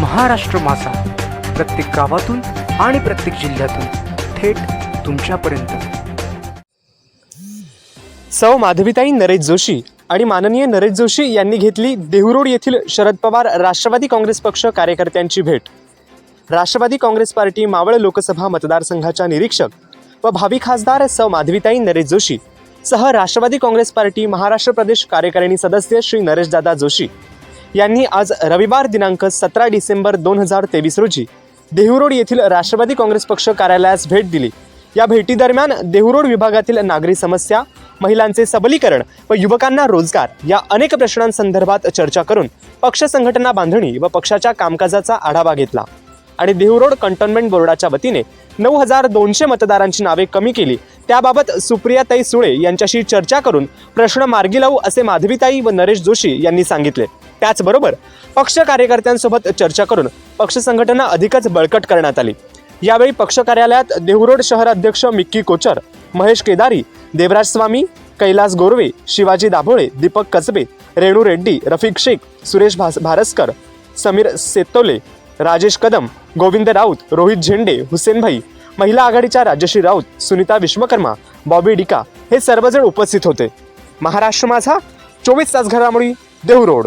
महाराष्ट्र माझा. प्रत्येक गावातून आणि प्रत्येक जिल्ह्यातून थेट तुमच्यापर्यंत. सौ माधवीताई नरेश जोशी आणि माननीय नरेश जोशी यांनी घेतली देहुरोड येथील शरद पवार राष्ट्रवादी काँग्रेस पक्ष कार्यकर्त्यांची भेट. राष्ट्रवादी काँग्रेस पार्टी मावळ लोकसभा मतदारसंघाच्या निरीक्षक व भावी खासदार सौ माधवीताई नरेश जोशी सह राष्ट्रवादी काँग्रेस पार्टी महाराष्ट्र प्रदेश कार्यकारिणी सदस्य श्री नरेशदादा जोशी यांनी आज रविवार दिनांक सतरा डिसेंबर दोन हजार तेवीस रोजी देहुरोड येथील राष्ट्रवादी काँग्रेस पक्ष कार्यालयास भेट दिली. या भेटीदरम्यान देहुरोड विभागातील नागरी समस्या महिलांचे सबलीकरण व युवकांना रोजगार या अनेक प्रश्नांसंदर्भात चर्चा करून पक्ष संघटना बांधणी व पक्षाच्या कामकाजाचा आढावा घेतला. आणि देहुरोड कंटोन्मेंट बोर्डाच्या वतीने नऊ हजार दोनशे मतदारांची नावे कमी केली. त्याबाबत सुप्रियाताई सुळे यांच्याशी चर्चा करून प्रश्न मार्गी लावू असे माधवीताई व नरेश जोशी यांनी सांगितले. त्याचबरोबर पक्ष कार्यकर्त्यांसोबत चर्चा करून पक्ष संघटना अधिकच बळकट करण्यात आली. यावेळी पक्ष कार्यालयात देहुरोड शहर अध्यक्ष मिक्की कोचर महेश केदारी देवराज स्वामी कैलास गोरवे शिवाजी दाभोळे दीपक कसबे रेणू रेड्डी रफिक शेख सुरेश भास भारस्कर समीर सेतोले राजेश कदम गोविंद राऊत रोहित झेंडे हुसेनभाई महिला आघाडीच्या राजश्री राऊत सुनीता विश्वकर्मा बॉबी डिका हे सर्वजण उपस्थित होते. महाराष्ट्र माझा चोवीस तास घडामोडी देहुरोड.